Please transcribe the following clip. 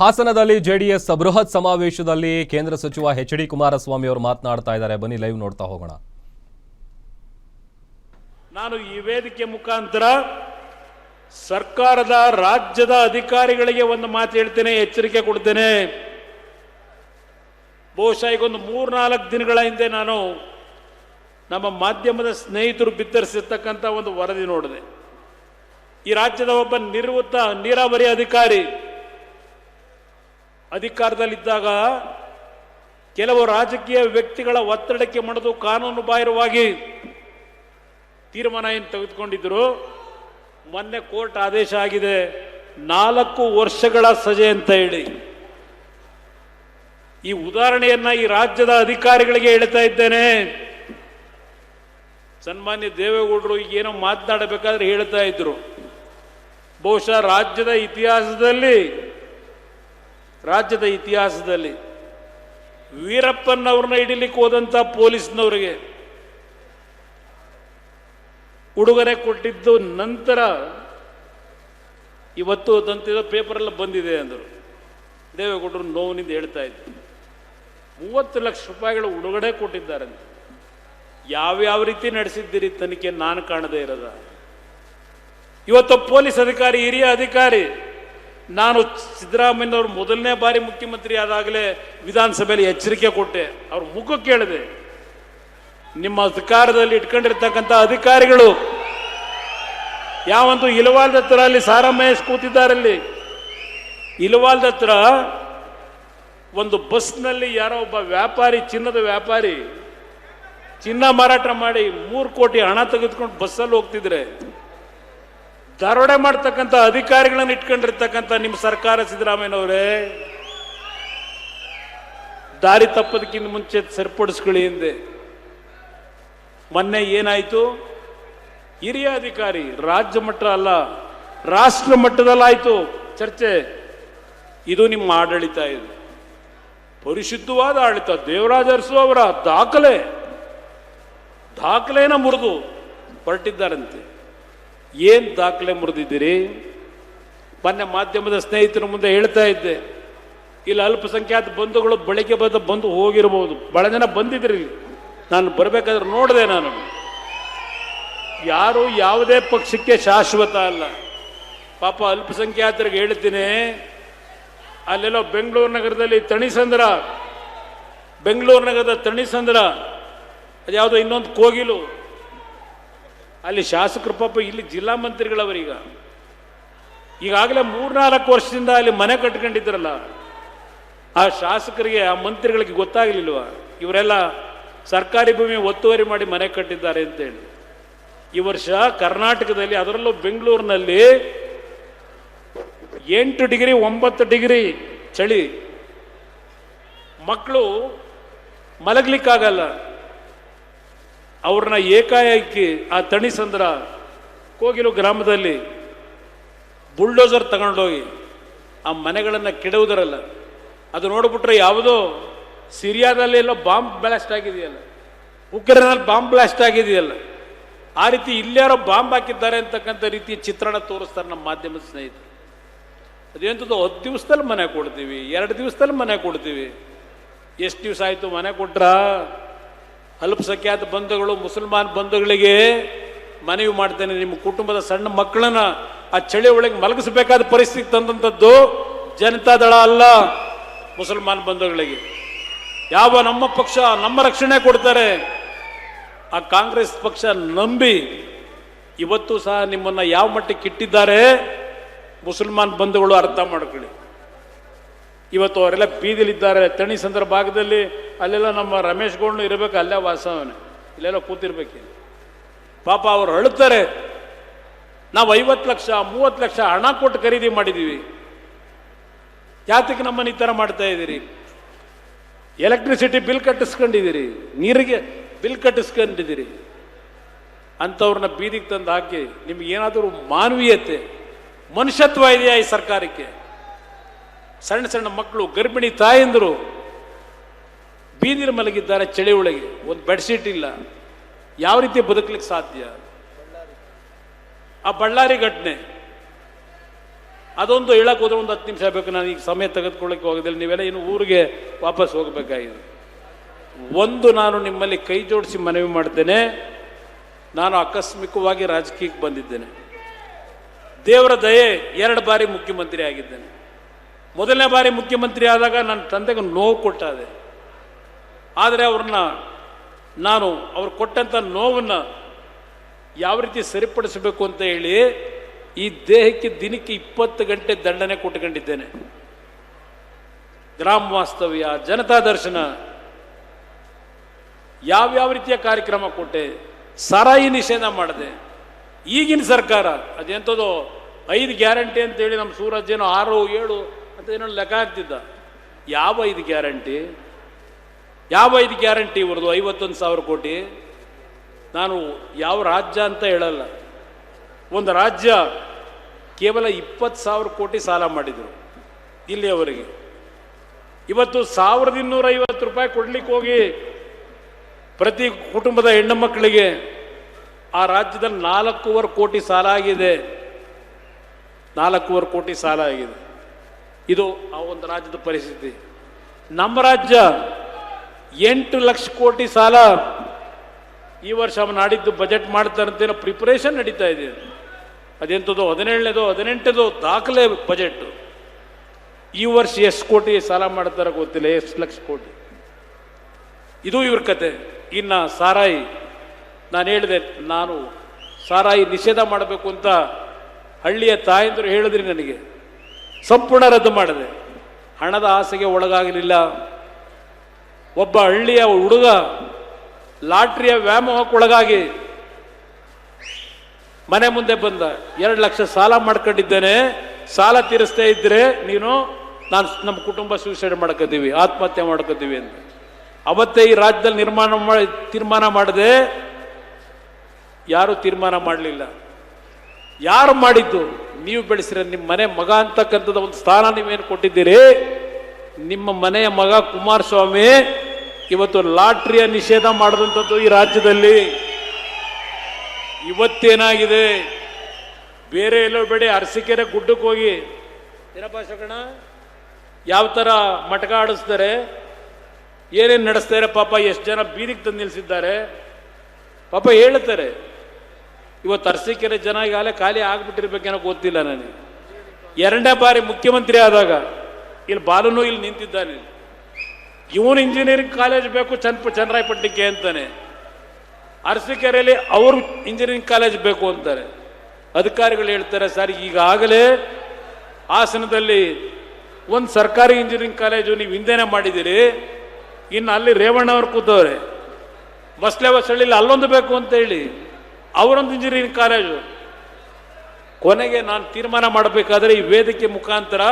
ಹಾಸನದಲ್ಲಿ ಜೆಡಿಎಸ್ ಬೃಹತ್ ಸಮಾವೇಶದಲ್ಲಿ ಕೇಂದ್ರ ಸಚಿವ ಎಚ್ ಡಿ ಕುಮಾರಸ್ವಾಮಿ ಅವರು ಮಾತನಾಡ್ತಾ ಇದ್ದಾರೆ. ಬನ್ನಿ ಲೈವ್ ನೋಡ್ತಾ ಹೋಗೋಣ. ನಾನು ಈ ವೇದಿಕೆ ಮುಖಾಂತರ ಸರ್ಕಾರದ ರಾಜ್ಯದ ಅಧಿಕಾರಿಗಳಿಗೆ ಒಂದು ಮಾತು ಹೇಳ್ತೇನೆ, ಎಚ್ಚರಿಕೆ ಕೊಡ್ತೇನೆ. ಬಹುಶಃ ಈಗ ಒಂದು ಮೂರ್ನಾಲ್ಕು ದಿನಗಳ ಹಿಂದೆ ನಾನು ನಮ್ಮ ಮಾಧ್ಯಮದ ಸ್ನೇಹಿತರು ಬಿತ್ತರಿಸಿರ್ತಕ್ಕಂಥ ಒಂದು ವರದಿ ನೋಡಿದೆ. ಈ ರಾಜ್ಯದ ಒಬ್ಬ ನಿರ್ವೃತ್ತ ನೀರಾವರಿ ಅಧಿಕಾರಿ ಅಧಿಕಾರದಲ್ಲಿದ್ದಾಗ ಕೆಲವು ರಾಜಕೀಯ ವ್ಯಕ್ತಿಗಳ ಒತ್ತಡಕ್ಕೆ ಮಣಿದು ಕಾನೂನು ಬಾಹಿರವಾಗಿ ತೀರ್ಮಾನ ಏನು ತೆಗೆದುಕೊಂಡಿದ್ದರು ಮೊನ್ನೆ ಕೋರ್ಟ್ ಆದೇಶ ಆಗಿದೆ, ನಾಲ್ಕು ವರ್ಷಗಳ ಸಜೆ ಅಂತ ಹೇಳಿ. ಈ ಉದಾಹರಣೆಯನ್ನು ಈ ರಾಜ್ಯದ ಅಧಿಕಾರಿಗಳಿಗೆ ಹೇಳ್ತಾ ಇದ್ದೇನೆ. ಸನ್ಮಾನ್ಯ ದೇವೇಗೌಡರು ಏನೋ ಮಾತನಾಡಬೇಕಾದ್ರೆ ಹೇಳ್ತಾ ಇದ್ರು. ಬಹುಶಃ ರಾಜ್ಯದ ಇತಿಹಾಸದಲ್ಲಿ ರಾಜ್ಯದ ಇತಿಹಾಸದಲ್ಲಿ ವೀರಪ್ಪನವ್ರನ್ನ ಹಿಡಿಲಿಕ್ಕೆ ಹೋದಂಥ ಪೊಲೀಸ್ನವರಿಗೆ ಉಡುಗೊರೆ ಕೊಟ್ಟಿದ್ದು ನಂತರ ಇವತ್ತು ತಂತಿದ ಪೇಪರೆಲ್ಲ ಬಂದಿದೆ ಅಂದರು. ದೇವೇಗೌಡರು ನೋವಿನಿಂದ ಹೇಳ್ತಾ ಇದ್ದರು ಮೂವತ್ತು ಲಕ್ಷ ರೂಪಾಯಿಗಳ ಉಡುಗೊರೆ ಕೊಟ್ಟಿದ್ದಾರಂತೆ. ಯಾವ್ಯಾವ ರೀತಿ ನಡೆಸಿದ್ದೀರಿ ತನಿಖೆ ನಾನು ಕಾಣದೇ ಇರೋದ. ಇವತ್ತು ಪೊಲೀಸ್ ಅಧಿಕಾರಿ, ಹಿರಿಯ ಅಧಿಕಾರಿ ನಾನು ಸಿದ್ದರಾಮಯ್ಯನವರು ಮೊದಲನೇ ಬಾರಿ ಮುಖ್ಯಮಂತ್ರಿ ಆದಾಗಲೇ ವಿಧಾನಸಭೆಯಲ್ಲಿ ಎಚ್ಚರಿಕೆ ಕೊಟ್ಟೆ. ಅವ್ರ ಮುಖ ಕೇಳಿದೆ. ನಿಮ್ಮ ಅಧಿಕಾರದಲ್ಲಿ ಇಟ್ಕೊಂಡಿರ್ತಕ್ಕಂಥ ಅಧಿಕಾರಿಗಳು ಯಾವಂತೂ ಇಲವಾಲ್ದ ಹತ್ರ ಅಲ್ಲಿ ಸಾರಾಮಹೇಶ್ ಕೂತಿದ್ದಾರಲ್ಲಿ. ಇಲವಾಲ್ದ ಹತ್ರ ಒಂದು ಬಸ್ನಲ್ಲಿ ಯಾರೋ ಒಬ್ಬ ವ್ಯಾಪಾರಿ, ಚಿನ್ನದ ವ್ಯಾಪಾರಿ, ಚಿನ್ನ ಮಾರಾಟ ಮಾಡಿ ಮೂರು ಕೋಟಿ ಹಣ ತೆಗೆದುಕೊಂಡು ಬಸ್ಸಲ್ಲಿ ಹೋಗ್ತಿದ್ರೆ ದರೋಡೆ ಮಾಡ್ತಕ್ಕಂಥ ಅಧಿಕಾರಿಗಳನ್ನ ಇಟ್ಕೊಂಡಿರ್ತಕ್ಕಂಥ ನಿಮ್ಮ ಸರ್ಕಾರ ಸಿದ್ದರಾಮಯ್ಯನವರೇ, ದಾರಿ ತಪ್ಪದಕ್ಕಿಂತ ಮುಂಚೆ ಸರಿಪಡಿಸ್ಕೊಳ್ಳಿ ಹಿಂದೆ ಮೊನ್ನೆ ಏನಾಯಿತು? ಹಿರಿಯ ಅಧಿಕಾರಿ, ರಾಜ್ಯ ಮಟ್ಟ ಅಲ್ಲ, ರಾಷ್ಟ್ರ ಮಟ್ಟದಲ್ಲಾಯಿತು ಚರ್ಚೆ. ಇದು ನಿಮ್ಮ ಆಡಳಿತ ಇದು. ಪರಿಶುದ್ಧವಾದ ಆಡಳಿತ, ದೇವರಾಜ ಅರಸು ಅವರ ದಾಖಲೆ. ದಾಖಲೆನ ಮುರಿದು ಹೊರಟಿದ್ದಾರಂತೆ. ಏನ್ ದಾಖಲೆ ಮುರಿದಿದ್ದೀರಿ? ಮೊನ್ನೆ ಮಾಧ್ಯಮದ ಸ್ನೇಹಿತರ ಮುಂದೆ ಹೇಳ್ತಾ ಇದ್ದೆ. ಇಲ್ಲಿ, ಅಲ್ಪಸಂಖ್ಯಾತ ಬಂಧುಗಳು ಬೆಳಗ್ಗೆ ಬಂದ ಬಂದು ಹೋಗಿರ್ಬೋದು. ಬಹಳ ಜನ ಬಂದಿದ್ರಿ. ನಾನು ಬರಬೇಕಾದ್ರೆ ನೋಡಿದೆ ನಾನು. ಯಾರು ಯಾವುದೇ ಪಕ್ಷಕ್ಕೆ ಶಾಶ್ವತ ಅಲ್ಲ. ಪಾಪ ಅಲ್ಪಸಂಖ್ಯಾತರಿಗೆ ಹೇಳ್ತೀನಿ. ಅಲ್ಲೆಲ್ಲೋ ಬೆಂಗಳೂರು ನಗರದಲ್ಲಿ ತಣಿಸಂದ್ರ, ಬೆಂಗಳೂರು ನಗರದ ತಣಿಸಂದ್ರ, ಅದ್ಯಾವುದೋ ಇನ್ನೊಂದು ಕೋಗಿಲು ಅಲ್ಲಿ ಶಾಸಕರು ಪಾಪ ಇಲ್ಲಿ ಜಿಲ್ಲಾ ಮಂತ್ರಿಗಳವರೀಗ. ಈಗಾಗಲೇ ಮೂರ್ನಾಲ್ಕು ವರ್ಷದಿಂದ ಅಲ್ಲಿ ಮನೆ ಕಟ್ಕೊಂಡಿದ್ರಲ್ಲ ಆ ಶಾಸಕರಿಗೆ, ಆ ಮಂತ್ರಿಗಳಿಗೆ ಗೊತ್ತಾಗಲಿಲ್ವ? ಇವರೆಲ್ಲ ಸರ್ಕಾರಿ ಭೂಮಿ ಒತ್ತುವರಿ ಮಾಡಿ ಮನೆ ಕಟ್ಟಿದ್ದಾರೆ ಅಂತೇಳಿ. ಈ ವರ್ಷ ಕರ್ನಾಟಕದಲ್ಲಿ, ಅದರಲ್ಲೂ ಬೆಂಗಳೂರಿನಲ್ಲಿ ಎಂಟು ಡಿಗ್ರಿ, ಒಂಬತ್ತು ಡಿಗ್ರಿ ಚಳಿ. ಮಕ್ಕಳು ಮಲಗ್ಲಿಕ್ಕಾಗಲ್ಲ. ಅವ್ರನ್ನ ಏಕಾಏಕಿ ಆ ತಣಿಸಂದ್ರ ಕೋಗಿಲು ಗ್ರಾಮದಲ್ಲಿ ಬುಲ್ಡೋಸರ್ ತಗೊಂಡೋಗಿ ಆ ಮನೆಗಳನ್ನು ಕೆಡುವುದರಲ್ಲ. ಅದು ನೋಡಿಬಿಟ್ರೆ ಯಾವುದೋ ಸಿರಿಯಾದಲ್ಲಿ ಎಲ್ಲೋ ಬಾಂಬ್ ಬ್ಲಾಸ್ಟ್ ಆಗಿದೆಯಲ್ಲ. ಉಗ್ರನಲ್ಲಿ ಬಾಂಬ್ ಬ್ಲಾಸ್ಟ್ ಆಗಿದೆಯಲ್ಲ. ಆ ರೀತಿ ಇಲ್ಲಾರೋ ಬಾಂಬ್ ಹಾಕಿದ್ದಾರೆ ಅಂತಕ್ಕಂಥ ರೀತಿ ಚಿತ್ರಣ ತೋರಿಸ್ತಾರೆ ನಮ್ಮ ಮಾಧ್ಯಮದ ಸ್ನೇಹಿತರು. ಅದೇಂಥದ್ದು ಹತ್ತು ದಿವಸದಲ್ಲಿ ಮನೆ ಕೊಡ್ತೀವಿ, ಎರಡು ದಿವಸದಲ್ಲಿ ಮನೆ ಕೊಡ್ತೀವಿ. ಎಷ್ಟು ದಿವಸ ಆಯಿತು ಮನೆ ಕೊಟ್ರಾ? ಅಲ್ಪಸಂಖ್ಯಾತ ಬಂಧುಗಳು, ಮುಸಲ್ಮಾನ್ ಬಂಧುಗಳಿಗೆ ಮನವಿ ಮಾಡ್ತೇನೆ. ನಿಮ್ಮ ಕುಟುಂಬದ ಸಣ್ಣ ಮಕ್ಕಳನ್ನ ಆ ಚಳಿ ಒಳಗೆ ಮಲಗಿಸಬೇಕಾದ ಪರಿಸ್ಥಿತಿ ತಂದಂಥದ್ದು ಜನತಾದಳ ಅಲ್ಲ, ಮುಸಲ್ಮಾನ್ ಬಂಧುಗಳಿಗೆ. ಯಾವ ನಮ್ಮ ಪಕ್ಷ ನಮ್ಮ ರಕ್ಷಣೆ ಕೊಡ್ತಾರೆ, ಆ ಕಾಂಗ್ರೆಸ್ ಪಕ್ಷ ನಂಬಿ ಇವತ್ತು ಸಹ ನಿಮ್ಮನ್ನ ಯಾವ ಮಟ್ಟಕ್ಕೆ ಇಟ್ಟಿದ್ದಾರೆ, ಮುಸಲ್ಮಾನ್ ಬಂಧುಗಳು ಅರ್ಥ ಮಾಡ್ಕೊಳ್ಳಿ. ಇವತ್ತು ಅವರೆಲ್ಲ ಬೀದಿಲಿದ್ದಾರೆ. ತಣಿ ಭಾಗದಲ್ಲಿ ಅಲ್ಲೆಲ್ಲ ನಮ್ಮ ರಮೇಶ್ ಗೌಡ್ನು ಇರಬೇಕು, ಅಲ್ಲೇ ವಾಸವನೆ ಇಲ್ಲೆಲ್ಲ ಕೂತಿರ್ಬೇಕು ಪಾಪ ಅವ್ರು ಅಳುತ್ತಾರೆ. ನಾವು ಐವತ್ತು ಲಕ್ಷ, ಮೂವತ್ತು ಲಕ್ಷ ಹಣ ಕೊಟ್ಟು ಖರೀದಿ ಮಾಡಿದ್ದೀವಿ ಯಾತಕ್ಕೆ ನಮ್ಮನ್ನು ಈ ಥರ ಮಾಡ್ತಾ ಇದ್ದೀರಿ. ಎಲೆಕ್ಟ್ರಿಸಿಟಿ ಬಿಲ್ ಕಟ್ಟಿಸ್ಕೊಂಡಿದ್ದೀರಿ. ನೀರಿಗೆ ಬಿಲ್ ಕಟ್ಟಿಸ್ಕೊಂಡಿದ್ದೀರಿ. ಅಂಥವ್ರನ್ನ ಬೀದಿಗೆ ತಂದು ಹಾಕಿ ನಿಮ್ಗೆ ಏನಾದರೂ ಮಾನವೀಯತೆ, ಮನುಷ್ಯತ್ವ ಇದೆಯಾ ಈ ಸರ್ಕಾರಕ್ಕೆ? ಸಣ್ಣ ಸಣ್ಣ ಮಕ್ಕಳು, ಗರ್ಭಿಣಿ ತಾಯಂದರು ಬೀದಿರು ಮಲಗಿದ್ದಾರೆ, ಚಳಿ ಒಳಗೆ. ಒಂದು ಬೆಡ್ಶೀಟ್ ಇಲ್ಲ. ಯಾವ ರೀತಿ ಬದುಕಲಿಕ್ಕೆ ಸಾಧ್ಯ? ಆ ಬಳ್ಳಾರಿ ಘಟನೆ. ಅದೊಂದು ಹೇಳಕ್ಕೆ ಹೋದ್ರೆ ಒಂದು ಹತ್ತು ನಿಮಿಷ ಬೇಕು. ನಾನು ಈಗ ಸಮಯ ತೆಗೆದುಕೊಳ್ಳಕ್ಕೆ ಹೋಗೋದಿಲ್ಲ. ನೀವೆಲ್ಲ ಇನ್ನು ಊರಿಗೆ ವಾಪಸ್ ಹೋಗಬೇಕಾಗಿದೆ. ಒಂದು ನಾನು ನಿಮ್ಮಲ್ಲಿ ಕೈ ಜೋಡಿಸಿ ಮನವಿ ಮಾಡ್ತೇನೆ. ನಾನು ಆಕಸ್ಮಿಕವಾಗಿ ರಾಜಕೀಯಕ್ಕೆ ಬಂದಿದ್ದೇನೆ. ದೇವರ ದಯೆ ಎರಡು ಬಾರಿ ಮುಖ್ಯಮಂತ್ರಿ ಆಗಿದ್ದೇನೆ. ಮೊದಲನೇ ಬಾರಿ ಮುಖ್ಯಮಂತ್ರಿ ಆದಾಗ ನನ್ನ ತಂದೆಗೆ ನೋವು ಕೊಟ್ಟಾದೆ. ಆದರೆ ಅವ್ರನ್ನ ನಾನು ಅವ್ರು ಕೊಟ್ಟಂಥ ನೋವನ್ನು ಯಾವ ರೀತಿ ಸರಿಪಡಿಸಬೇಕು ಅಂತ ಹೇಳಿ ಈ ದೇಹಕ್ಕೆ ದಿನಕ್ಕೆ ಇಪ್ಪತ್ತು ಗಂಟೆ ದಂಡನೆ ಕೊಟ್ಕೊಂಡಿದ್ದೇನೆ ಗ್ರಾಮ ವಾಸ್ತವ್ಯ ಜನತಾ ದರ್ಶನ, ಯಾವ್ಯಾವ ರೀತಿಯ ಕಾರ್ಯಕ್ರಮ ಕೊಟ್ಟೆ, ಸಾರಾಯಿ ನಿಷೇಧ ಮಾಡಿದೆ. ಈಗಿನ ಸರ್ಕಾರ ಅದೆಂಥದ್ದು ಐದು ಗ್ಯಾರಂಟಿ ಅಂತೇಳಿ ನಮ್ಮ ಸೂರಜ್ ಏನೋ ಆರು, ಏಳು ಅಂತ ಏನೋ ಲೆಕ್ಕ ಹಾಕ್ತಿದ್ದ. ಯಾವ ಐದು ಗ್ಯಾರಂಟಿ? ಯಾವ ಐದು ಗ್ಯಾರಂಟಿ ಇವ್ರದ್ದು? ಐವತ್ತೊಂದು ಸಾವಿರ ಕೋಟಿ? ನಾನು ಯಾವ ರಾಜ್ಯ ಅಂತ ಹೇಳಲ್ಲ. ಒಂದು ರಾಜ್ಯ ಕೇವಲ ಇಪ್ಪತ್ತು ಸಾವಿರ ಕೋಟಿ ಸಾಲ ಮಾಡಿದರು ಇಲ್ಲಿಯವರೆಗೆ ಇವತ್ತು ಸಾವಿರದ ಇನ್ನೂರ ಐವತ್ತು ರೂಪಾಯಿ ಕೊಡ್ಲಿಕ್ಕೆ ಹೋಗಿ ಪ್ರತಿ ಕುಟುಂಬದ ಹೆಣ್ಣು ಮಕ್ಕಳಿಗೆ ಆ ರಾಜ್ಯದಲ್ಲಿ ನಾಲ್ಕೂವರೆ ಕೋಟಿ ಸಾಲ ಆಗಿದೆ. ನಾಲ್ಕೂವರೆ ಕೋಟಿ ಸಾಲ ಆಗಿದೆ. ಇದು ಆ ಒಂದು ರಾಜ್ಯದ ಪರಿಸ್ಥಿತಿ. ನಮ್ಮ ರಾಜ್ಯ ಎಂಟು ಲಕ್ಷ ಕೋಟಿ ಸಾಲ ಈ ವರ್ಷ ಅವನು ನಾಡಿದ್ದು ಬಜೆಟ್ ಮಾಡ್ತಾರಂತೇನೋ ಪ್ರಿಪರೇಷನ್ ನಡೀತಾ ಇದೆ. ಅದೆಂಥದ್ದು ಹದಿನೇಳನೇದು, ಹದಿನೆಂಟದು ದಾಖಲೆ ಬಜೆಟ್ ಈ ವರ್ಷ ಎಷ್ಟು ಕೋಟಿ ಸಾಲ ಮಾಡ್ತಾರೋ ಗೊತ್ತಿಲ್ಲ, ಎಷ್ಟು ಲಕ್ಷ ಕೋಟಿ. ಇದು ಇವ್ರ ಕತೆ. ಇನ್ನು ಸಾರಾಯಿ, ನಾನು ಹೇಳಿದೆ, ನಾನು ಸಾರಾಯಿ ನಿಷೇಧ ಮಾಡಬೇಕು ಅಂತ ಹಳ್ಳಿಯ ತಾಯಂದರು ಹೇಳಿದ್ರಿ ನನಗೆ. ಸಂಪೂರ್ಣ ರದ್ದು ಮಾಡಿದೆ. ಹಣದ ಆಸೆಗೆ ಒಳಗಾಗಲಿಲ್ಲ. ಒಬ್ಬ ಹಳ್ಳಿಯ ಹುಡುಗ ಲಾಟ್ರಿಯ ವ್ಯಾಮೋಹಕ್ಕೊಳಗಾಗಿ ಮನೆ ಮುಂದೆ ಬಂದ. ಎರಡು ಲಕ್ಷ ಸಾಲ ಮಾಡ್ಕೊಂಡಿದ್ದೇನೆ. ಸಾಲ ತೀರಿಸ್ತಾ ಇದ್ರೆ ನೀನು ನಾನು ನಮ್ಮ ಕುಟುಂಬ ಸೂಸೈಡ್ ಮಾಡ್ಕೋತೀವಿ, ಆತ್ಮಹತ್ಯೆ ಮಾಡ್ಕೋತೀವಿ ಅಂತ. ಅವತ್ತೇ ಈ ರಾಜ್ಯದಲ್ಲಿ ನಿರ್ಮಾಣ ಮಾಡಿ, ತೀರ್ಮಾನ ಮಾಡದೆ. ಯಾರು ತೀರ್ಮಾನ ಮಾಡಲಿಲ್ಲ. ಯಾರು ಮಾಡಿದ್ದು? ನೀವು ಬೆಳೆಸಿರ ನಿಮ್ಮ ಮನೆ ಮಗ ಅಂತಕ್ಕಂಥದ್ದು ಒಂದು ಸ್ಥಾನ ನೀವೇನು ಕೊಟ್ಟಿದ್ದೀರಿ? ನಿಮ್ಮ ಮನೆಯ ಮಗ ಕುಮಾರಸ್ವಾಮಿ ಇವತ್ತು ಲಾಟ್ರಿಯ ನಿಷೇಧ ಮಾಡಿದಂಥದ್ದು ಈ ರಾಜ್ಯದಲ್ಲಿ. ಇವತ್ತೇನಾಗಿದೆ? ಬೇರೆ ಎಲ್ಲೋ ಬೇಡಿ, ಅರಸಿಕೆರೆ ಗುಡ್ಡಕ್ಕೆ ಹೋಗಿ. ಏನಪ್ಪ ಶಕಣ ಯಾವ ಥರ ಮಟಕ ಆಡಿಸ್ತಾರೆ? ಏನೇನು ನಡೆಸ್ತಾರೆ ಪಾಪ? ಎಷ್ಟು ಜನ ಬೀದಿಗೆ ತಂದು ನಿಲ್ಲಿಸಿದ್ದಾರೆ? ಪಾಪ ಹೇಳ್ತಾರೆ. ಇವತ್ತು ಅರಸೀಕೆರೆ ಜನ ಈಗಾಗಲೇ ಖಾಲಿ ಆಗ್ಬಿಟ್ಟಿರ್ಬೇಕೇನೋ ಗೊತ್ತಿಲ್ಲ ನನಗೆ. ಎರಡನೇ ಬಾರಿ ಮುಖ್ಯಮಂತ್ರಿ ಆದಾಗ ಇಲ್ಲಿ ಬಾಲನು ಇಲ್ಲಿ ನಿಂತಿದ್ದಾನೆ. ಇವನು ಇಂಜಿನಿಯರಿಂಗ್ ಕಾಲೇಜ್ ಬೇಕು ಚನ್ನಪ ಚನ್ನರಾಯಪಟ್ಟಣಕ್ಕೆ ಅಂತಾನೆ. ಅರಸೀಕೆರೆಯಲ್ಲಿ ಅವರು ಇಂಜಿನಿಯರಿಂಗ್ ಕಾಲೇಜ್ ಬೇಕು ಅಂತಾರೆ. ಅಧಿಕಾರಿಗಳು ಹೇಳ್ತಾರೆ, ಸರ್, ಈಗಾಗಲೇ ಹಾಸನದಲ್ಲಿ ಒಂದು ಸರ್ಕಾರಿ ಇಂಜಿನಿಯರಿಂಗ್ ಕಾಲೇಜು ನೀವು ಹಿಂದೆನೇ ಮಾಡಿದ್ದೀರಿ. ಇನ್ನು ಅಲ್ಲಿ ರೇವಣ್ಣ ಅವ್ರು ಕೂತವ್ರೆ. ಬಸ್ಲೆ ಬಸಳ್ಳಿಲಿ ಅಲ್ಲೊಂದು ಬೇಕು ಅಂತ ಹೇಳಿ. ಅವರೊಂದು ಇಂಜಿನಿಯರಿಂಗ್ ಕಾಲೇಜು ಕೊನೆಗೆ ನಾನು ತೀರ್ಮಾನ ಮಾಡಬೇಕಾದ್ರೆ ಈ ವೇದಿಕೆ ಮುಖಾಂತರ